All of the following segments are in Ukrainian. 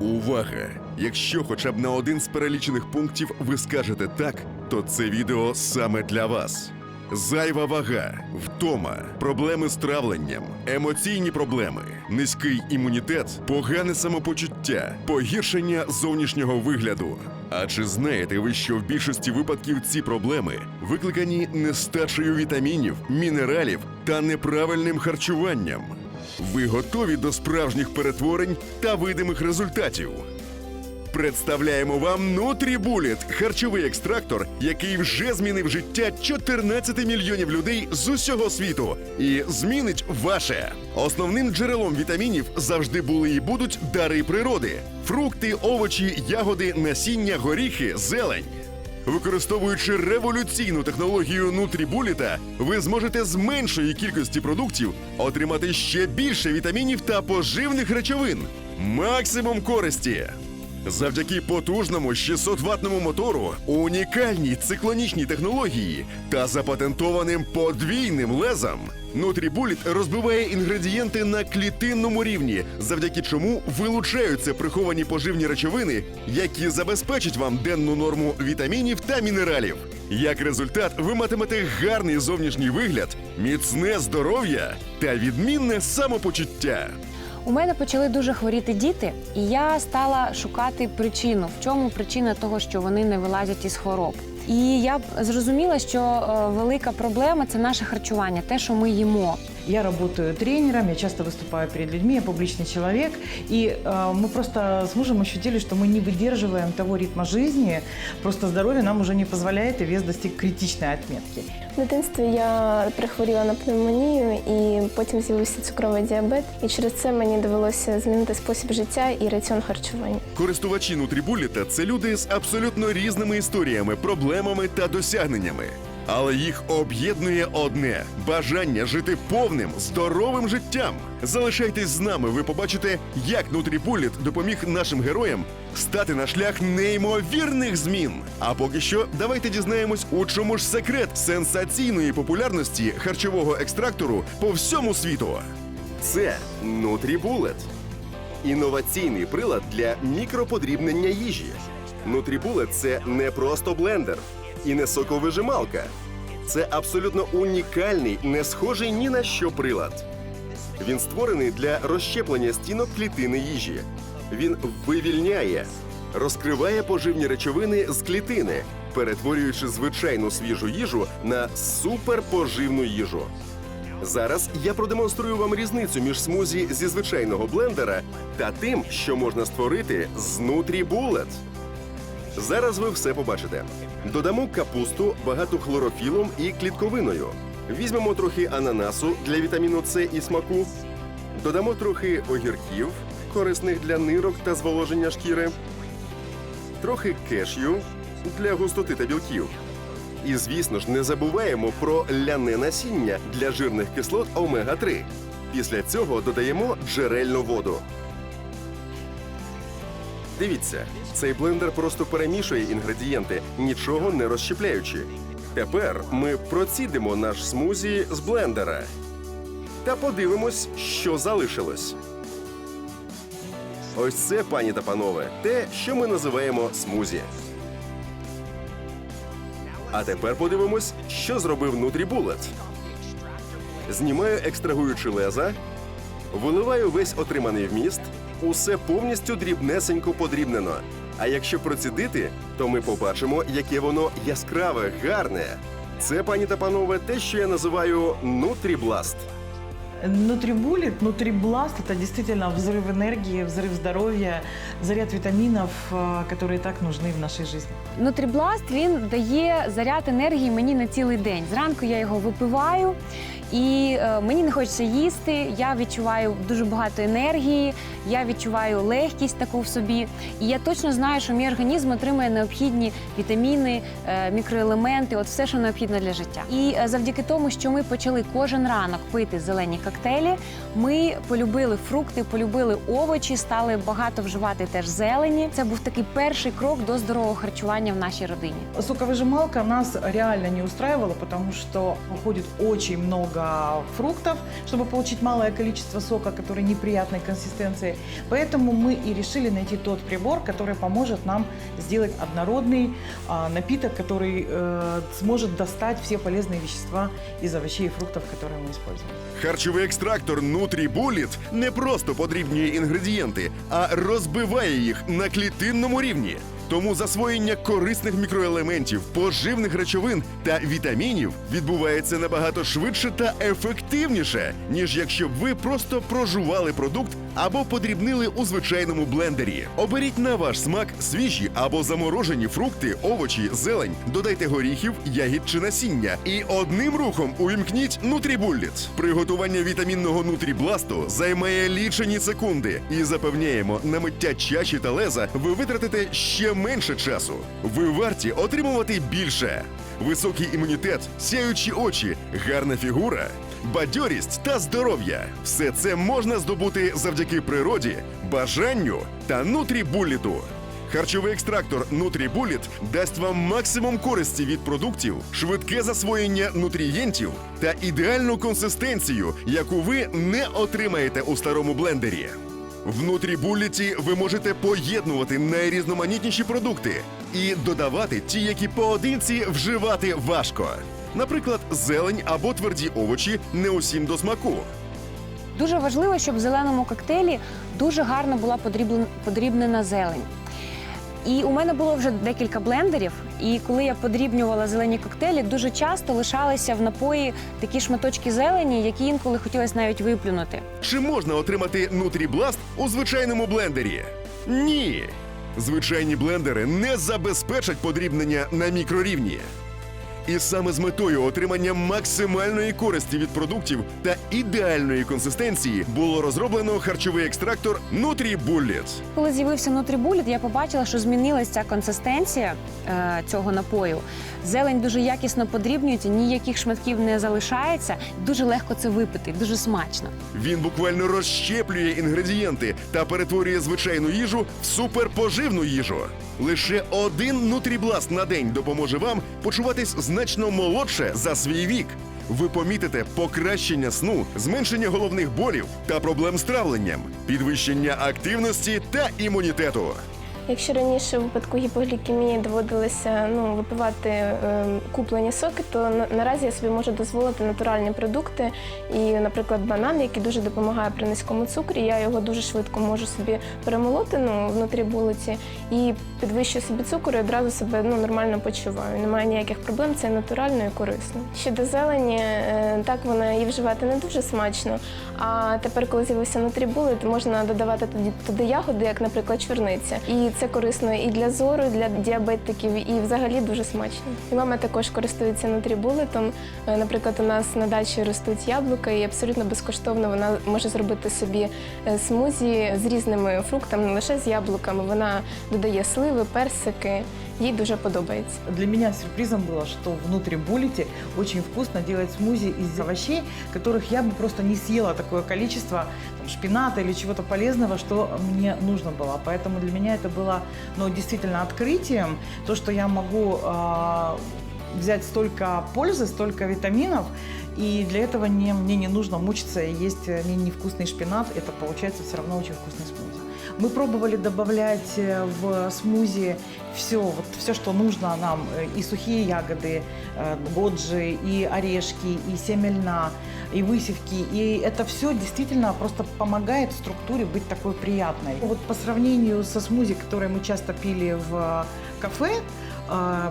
Увага! Якщо хоча б на один з перелічених пунктів ви скажете так, то це відео саме для вас. Зайва вага, втома, проблеми з травленням, емоційні проблеми, низький імунітет, погане самопочуття, погіршення зовнішнього вигляду. А чи знаєте ви, що в більшості випадків ці проблеми викликані нестачею вітамінів, мінералів та неправильним харчуванням? Ви готові до справжніх перетворень та видимих результатів? Представляємо вам Нутрібуліт – харчовий екстрактор, який вже змінив життя 14 мільйонів людей з усього світу і змінить ваше. Основним джерелом вітамінів завжди були і будуть дари природи: фрукти, овочі, ягоди, насіння, горіхи, зелень. Використовуючи революційну технологію Нутрібуліта, ви зможете з меншої кількості продуктів отримати ще більше вітамінів та поживних речовин. Максимум користі. Завдяки потужному 600-ваттному мотору, унікальній циклонічній технології та запатентованим подвійним лезам, Нутрібуліт розбиває інгредієнти на клітинному рівні, завдяки чому вилучаються приховані поживні речовини, які забезпечать вам денну норму вітамінів та мінералів. Як результат, ви матимете гарний зовнішній вигляд, міцне здоров'я та відмінне самопочуття. У мене почали дуже хворіти діти, і я стала шукати причину, в чому причина того, що вони не вилазять із хвороб. І я зрозуміла, що е, велика проблема це наше харчування, те, що ми їмо. Я работаю тренером, я часто выступаю перед людьми, я публичный человек. И э, мы просто с мужем ощутили, что мы не выдерживаем того ритма жизни. Просто здоровье нам уже не позволяет, и вес достиг критичной отметки. В дитинстві я прихворіла на пневмонію і потім з'явився цукровий діабет. І через це мені довелося змінити спосіб життя і раціон харчування. Користувачі Нутрібуліта це люди з абсолютно різними історіями, проблемами та досягненнями. Але їх об'єднує одне бажання жити повним, здоровим життям. Залишайтесь з нами, ви побачите, як Нутрібуліт допоміг нашим героям стати на шлях неймовірних змін. А поки що, давайте дізнаємось, у чому ж секрет сенсаційної популярності харчового екстрактору по всьому світу. Це Нутрібулет. Інноваційний прилад для мікроподрібнення їжі. Нутрібулет це не просто блендер і не соковижималка. Це абсолютно унікальний, не схожий ні на що прилад. Він створений для розщеплення стінок клітини їжі. Він вивільняє, розкриває поживні речовини з клітини, перетворюючи звичайну свіжу їжу на суперпоживну їжу. Зараз я продемонструю вам різницю між смузі зі звичайного блендера та тим, що можна створити з Нутрібулет. Зараз ви все побачите. Додамо капусту багату хлорофілом і клітковиною. Візьмемо трохи ананасу для вітаміну С і смаку. Додамо трохи огірків, корисних для нирок та зволоження шкіри. Трохи кешю для густоти та білків. І, звісно ж, не забуваємо про ляне насіння для жирних кислот омега-3. Після цього додаємо джерельну воду. Дивіться, цей блендер просто перемішує інгредієнти, нічого не розщепляючи. Тепер ми процідимо наш смузі з блендера та подивимось, що залишилось. Ось це, пані та панове, те, що ми називаємо смузі. А тепер подивимось, що зробив Нутрібулет. Знімаю екстрагуючи леза, виливаю весь отриманий вміст, усе повністю дрібнесенько подрібнено. А якщо процідити, то ми побачимо, яке воно яскраве, гарне. Це, пані та панове, те, що я називаю Нутрібласт. Нутрибулит, нутрибласт – это действительно взрыв энергии, взрыв здоровья, заряд витаминов, э, которые так нужны в нашей жизни. Нутрібласт він дає заряд енергії мені на цілий день. Зранку я його випиваю. І е, мені не хочеться їсти. Я відчуваю дуже багато енергії, я відчуваю легкість таку в собі. І я точно знаю, що мій організм отримує необхідні вітаміни, е, мікроелементи, от все, що необхідно для життя. І е, завдяки тому, що ми почали кожен ранок пити зелені коктейлі. Ми полюбили фрукти, полюбили овочі, стали багато вживати теж зелені. Це був такий перший крок до здорового харчування в нашій родині. Соковыжималка нас реально не устраивала, потому что уходит очень много фруктов, чтобы получить малое количество сока, который неприятной консистенции. Поэтому мы и решили найти тот прибор, который поможет нам сделать однородный а, напиток, который э, сможет достать все полезные вещества из овощей и фруктов, которые мы используем. Харчовий екстрактор NutriBullet не просто подрібнює інгредієнти, а розбиває їх на клітинному рівні. Тому засвоєння корисних мікроелементів, поживних речовин та вітамінів відбувається набагато швидше та ефективніше, ніж якщо б ви просто прожували продукт або подрібнили у звичайному блендері. Оберіть на ваш смак свіжі або заморожені фрукти, овочі, зелень, додайте горіхів, ягід чи насіння і одним рухом увімкніть NutriBullet. Приготування вітамінного нутрібласту займає лічені секунди і запевняємо, на миття чаші та леза ви витратите ще менше часу. Ви варті отримувати більше. Високий імунітет, сяючі очі, гарна фігура, бадьорість та здоров'я. Все це можна здобути завдяки природі, бажанню та нутрібуліту. Харчовий екстрактор NutriBullet дасть вам максимум користі від продуктів, швидке засвоєння нутрієнтів та ідеальну консистенцію, яку ви не отримаєте у старому блендері. В нутрібуліті ви можете поєднувати найрізноманітніші продукти і додавати ті, які поодинці вживати важко. Наприклад, зелень або тверді овочі не усім до смаку. Дуже важливо, щоб в зеленому коктейлі дуже гарно була подріблен- подрібнена зелень. І у мене було вже декілька блендерів, і коли я подрібнювала зелені коктейлі, дуже часто лишалися в напої такі шматочки зелені, які інколи хотілося навіть виплюнути. Чи можна отримати нутрібласт у звичайному блендері? Ні. Звичайні блендери не забезпечать подрібнення на мікрорівні. І саме з метою отримання максимальної користі від продуктів та ідеальної консистенції було розроблено харчовий екстрактор NutriBullet. Коли з'явився нутрібуліт, я побачила, що змінилася ця консистенція е, цього напою. Зелень дуже якісно подрібнюється, ніяких шматків не залишається. Дуже легко це випити, дуже смачно. Він буквально розщеплює інгредієнти та перетворює звичайну їжу в суперпоживну їжу. Лише один нутрібласт на день допоможе вам почуватись значно молодше за свій вік. Ви помітите покращення сну, зменшення головних болів та проблем з травленням, підвищення активності та імунітету. Якщо раніше в випадку гіпоглікемії доводилося ну, випивати е, куплені соки, то на, наразі я собі можу дозволити натуральні продукти. І, наприклад, банан, який дуже допомагає при низькому цукрі, я його дуже швидко можу собі перемолоти ну, внутрі булиці і підвищую собі цукор і одразу себе ну, нормально почуваю. Немає ніяких проблем, це натурально і корисно. Щодо зелені, е, так вона її вживати не дуже смачно. А тепер, коли з'явився нутрібули, то можна додавати туди, туди ягоди, як, наприклад, чорниця. І це корисно і для зору, і для діабетиків, і взагалі дуже смачно. І мама також користується нутрібулетом. Е, Наприклад, у нас на дачі ростуть яблука, і абсолютно безкоштовно вона може зробити собі е, смузі з різними фруктами, не лише з яблуками. Вона додає сливи, персики. Їй дуже подобається. Для меня сюрпризом было, что внутри буллете очень вкусно делать смузи из овощей, которых я бы просто не съела такое количество шпината или чего-то полезного, что мне нужно было. Поэтому для меня это было ну, действительно открытием, то, что я могу а, взять столько пользы, столько витаминов, и для этого не, мне не нужно мучиться и есть э, мне невкусный шпинат, это получается все равно очень вкусный смузи. Мы пробовали добавлять э, в смузи все, вот все, что нужно нам, э, и сухие ягоды, э, годжи, и орешки, и семя льна, и высевки. И это все действительно просто помогает структуре быть такой приятной. Вот по сравнению со смузи, которые мы часто пили в кафе,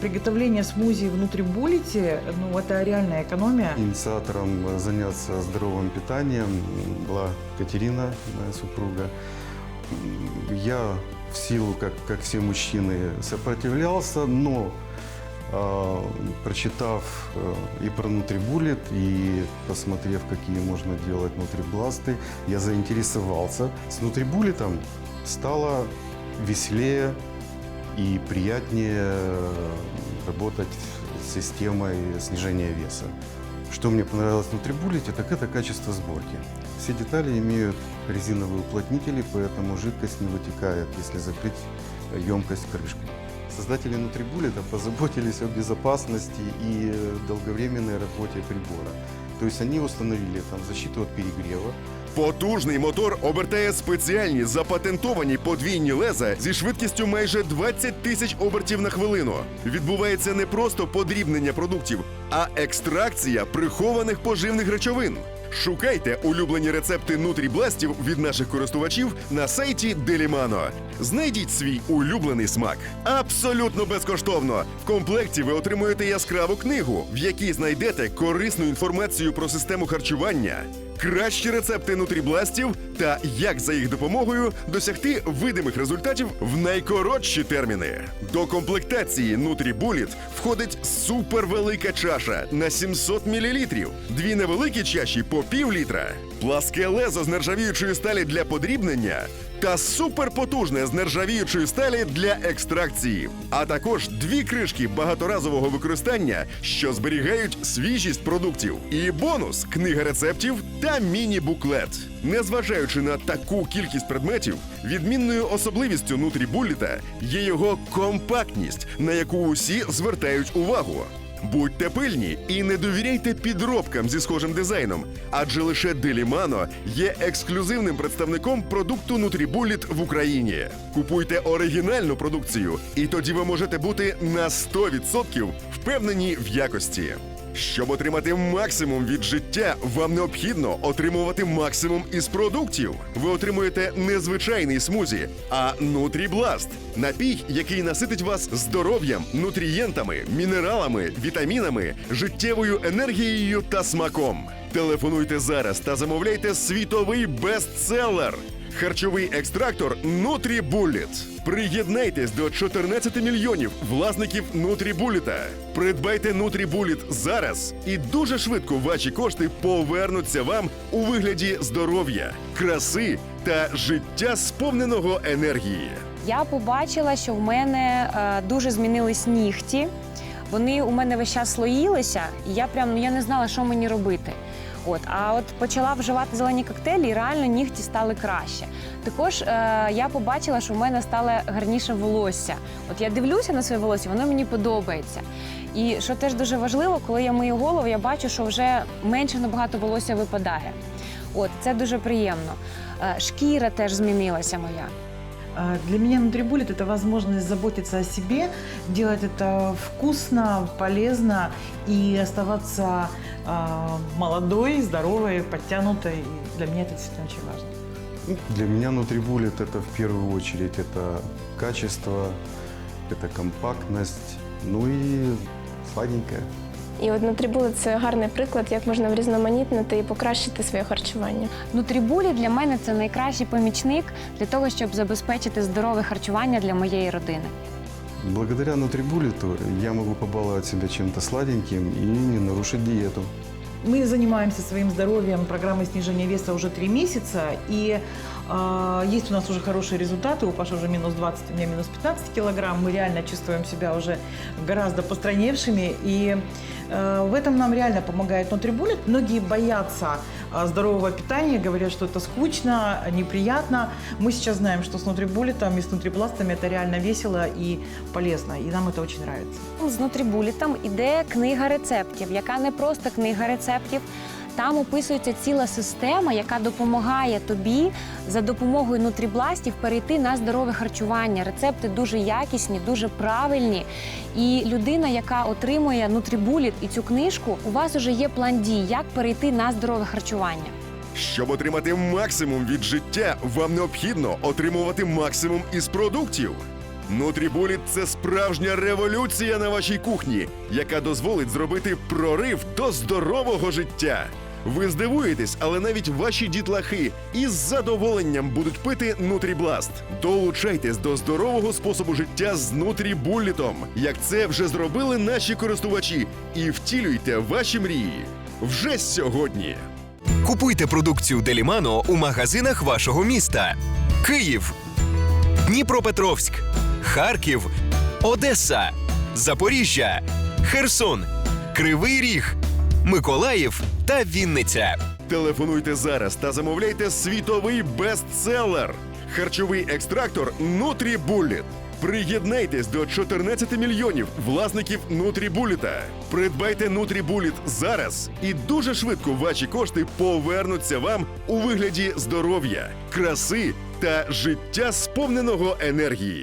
приготовление смузи внутри буллете, ну, это реальная экономия. Инициатором заняться здоровым питанием была Катерина, моя супруга. Я в силу, как, как все мужчины, сопротивлялся, но а, прочитав э, и про нутрибулет, и посмотрев, какие можно делать нутрибласты, я заинтересовался. С нутрибулетом стало веселее и приятнее э, работать с системой снижения веса. Что мне понравилось в Нутрибуллете, так это качество сборки. Все детали имеют резиновые уплотнители, поэтому жидкость не вытекает, если закрыть э, емкость крышкой. Создатели Нутрибуллета позаботились о безопасности и э, долговременной работе прибора. То есть они установили там защиту от перегрева, Потужний мотор обертає спеціальні запатентовані подвійні леза зі швидкістю майже 20 тисяч обертів на хвилину. Відбувається не просто подрібнення продуктів, а екстракція прихованих поживних речовин. Шукайте улюблені рецепти нутрібластів від наших користувачів на сайті Делімано. Знайдіть свій улюблений смак. Абсолютно безкоштовно. В комплекті ви отримуєте яскраву книгу, в якій знайдете корисну інформацію про систему харчування, кращі рецепти нутрібластів та як за їх допомогою досягти видимих результатів в найкоротші терміни. До комплектації Нутрібуліт входить супервелика чаша на 700 мл, дві невеликі чаші по пів літра, пласке лезо з нержавіючої сталі для подрібнення та суперпотужне з нержавіючої сталі для екстракції, а також дві кришки багаторазового використання, що зберігають свіжість продуктів. І бонус книга рецептів та міні-буклет. Незважаючи на таку кількість предметів, відмінною особливістю нутрібуліта є його компактність, на яку усі звертають увагу. Будьте пильні і не довіряйте підробкам зі схожим дизайном, адже лише Делімано є ексклюзивним представником продукту Нутрібуліт в Україні. Купуйте оригінальну продукцію, і тоді ви можете бути на 100% впевнені в якості. Щоб отримати максимум від життя, вам необхідно отримувати максимум із продуктів. Ви отримуєте не звичайний смузі, а нутрібласт напій, який наситить вас здоров'ям, нутрієнтами, мінералами, вітамінами, життєвою енергією та смаком. Телефонуйте зараз та замовляйте світовий бестселер. Харчовий екстрактор NutriBullet. Приєднайтесь до 14 мільйонів власників NutriBullet. Придбайте NutriBullet зараз, і дуже швидко ваші кошти повернуться вам у вигляді здоров'я, краси та життя сповненого енергії. Я побачила, що в мене е, дуже змінились нігті. Вони у мене весь час слоїлися, і я прям ну, я не знала, що мені робити. От, а от почала вживати зелені коктейлі, і реально нігті стали краще. Також е, я побачила, що в мене стало гарніше волосся. От я дивлюся на своє волосся, воно мені подобається. І що теж дуже важливо, коли я мию голову, я бачу, що вже менше набагато волосся випадає. От це дуже приємно. Е, шкіра теж змінилася моя. Для меня нутрибулит – это возможность заботиться о себе, делать это вкусно, полезно и оставаться молодой, здоровой, подтянутой. И Для меня это действительно очень важно. Ну, Для меня Нутрибуллет это в первую очередь это качество, это компактность, ну и сладенькое. І от Нутрібулет – це гарний приклад, як можна врізноманітнити і покращити своє харчування. Нутрібулі для мене це найкращий помічник для того, щоб забезпечити здорове харчування для моєї родини. Благодаря Нутрибуллету я могу побаловать себя чем-то сладеньким и не нарушить диету. Мы занимаемся своим здоровьем программой снижения веса уже три месяца, и а, есть у нас уже хорошие результаты. У Паши уже минус 20, у меня минус 15 килограмм. Мы реально чувствуем себя уже гораздо постраневшими, и э, в этом нам реально помогает Нутрибулет. Многие боятся а, здорового питания, говорят, что это скучно, неприятно. Мы сейчас знаем, что с Нутрибулетом и с Нутрибластами это реально весело и полезно, и нам это очень нравится. З нутрібулітом іде книга рецептів, яка не просто книга рецептів. Там описується ціла система, яка допомагає тобі за допомогою нутрібластів перейти на здорове харчування. Рецепти дуже якісні, дуже правильні. І людина, яка отримує нутрібуліт і цю книжку, у вас вже є план дій, як перейти на здорове харчування. Щоб отримати максимум від життя, вам необхідно отримувати максимум із продуктів. Нутрібуліт це справжня революція на вашій кухні, яка дозволить зробити прорив до здорового життя. Ви здивуєтесь, але навіть ваші дітлахи із задоволенням будуть пити Нутрібласт. Долучайтесь до здорового способу життя з Нутрібулітом, як це вже зробили наші користувачі, і втілюйте ваші мрії вже сьогодні. Купуйте продукцію Делімано у магазинах вашого міста: Київ, Дніпропетровськ, Харків, Одеса, Запоріжжя, Херсон, Кривий Ріг, Миколаїв та Вінниця. Телефонуйте зараз та замовляйте світовий бестселер. Харчовий екстрактор Нутрібуліт. Приєднайтесь до 14 мільйонів власників Нутрібуліта. Придбайте Нутрібуліт зараз, і дуже швидко ваші кошти повернуться вам у вигляді здоров'я, краси та життя сповненого енергії.